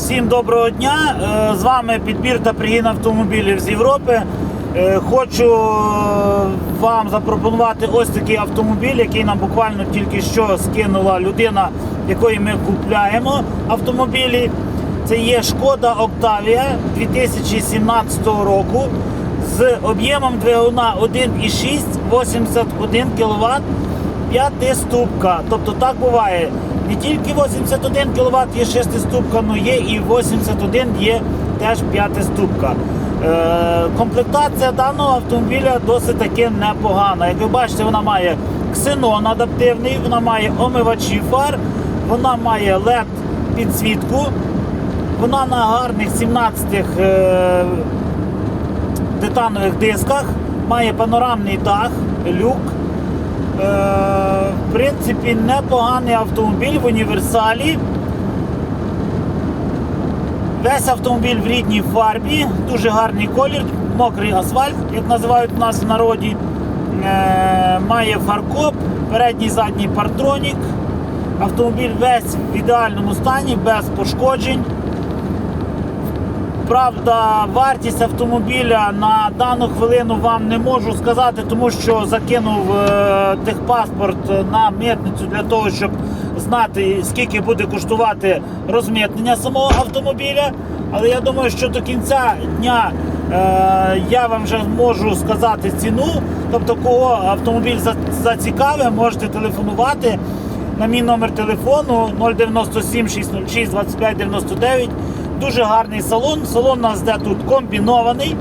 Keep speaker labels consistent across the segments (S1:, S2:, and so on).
S1: Всім доброго дня! Е, З вами підбір та пригін автомобілів з Європи. Е, Хочу е, вам запропонувати ось такий автомобіль, який нам буквально тільки що скинула людина, якої ми купляємо автомобілі. Це є Шкода Октавія 2017 року з об'ємом двигуна 1,6 81 кВт, 5 ступка. Тобто так буває. Не тільки 81 кВт є 6 ступка, але є і 81 є теж 5 ступка. Е, комплектація даного автомобіля досить таки непогана. Як ви бачите, вона має ксенон адаптивний, вона має омивачі фар, вона має LED підсвітку, вона на гарних 17 е, титанових дисках, має панорамний дах, люк. Е, в принципі, непоганий автомобіль в універсалі. Весь автомобіль в рідній фарбі, дуже гарний колір, мокрий асфальт, як називають у нас в народі. Е, має фаркоп, передній задній партронік. Автомобіль весь в ідеальному стані, без пошкоджень. Правда, вартість автомобіля на дану хвилину вам не можу сказати, тому що закинув е, техпаспорт на митницю для того, щоб знати, скільки буде коштувати розмитнення самого автомобіля. Але я думаю, що до кінця дня е, я вам вже можу сказати ціну. Тобто, кого автомобіль за- зацікавить, можете телефонувати на мій номер телефону 097 606 25 99. Дуже гарний салон. Салон у нас де тут комбінований.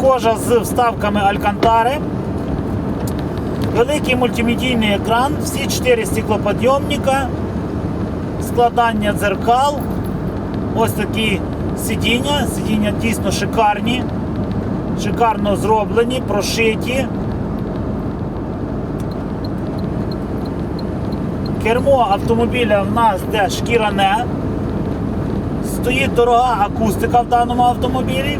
S1: Кожа з вставками Алькантари. Великий мультимедійний екран, всі 4 стеклоподйомника, складання дзеркал. Ось такі сидіння. Сидіння дійсно шикарні, шикарно зроблені, прошиті. Кермо автомобіля в нас де шкіряне. Стоїть дорога акустика в даному автомобілі.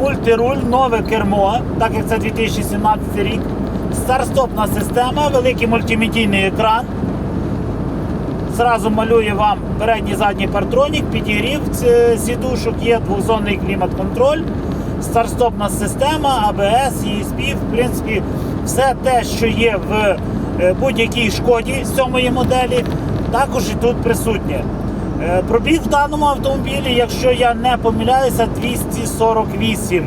S1: Мультируль, нове кермо, так як це 2017 рік. Старстопна система, великий мультимедійний екран. Зразу малює вам передній задній партронік, підігрів сідушок, є двохзонний клімат-контроль, старстопна система, ABS, ESP, в принципі, все те, що є в е, будь-якій шкоді з сьомої моделі, також і тут присутнє. Е, Пробіг в даному автомобілі, якщо я не помиляюся, 248.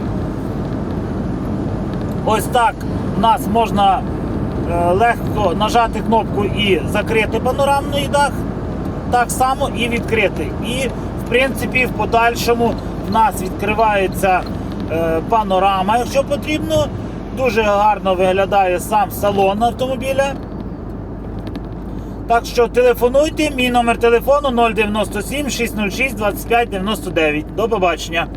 S1: Ось так у нас можна е, легко нажати кнопку і закрити панорамний дах, так само і відкрити. І в принципі в подальшому в нас відкривається е, панорама, якщо потрібно. Дуже гарно виглядає сам салон автомобіля. Так що телефонуйте, мій номер телефону 097 606 25 99. До побачення.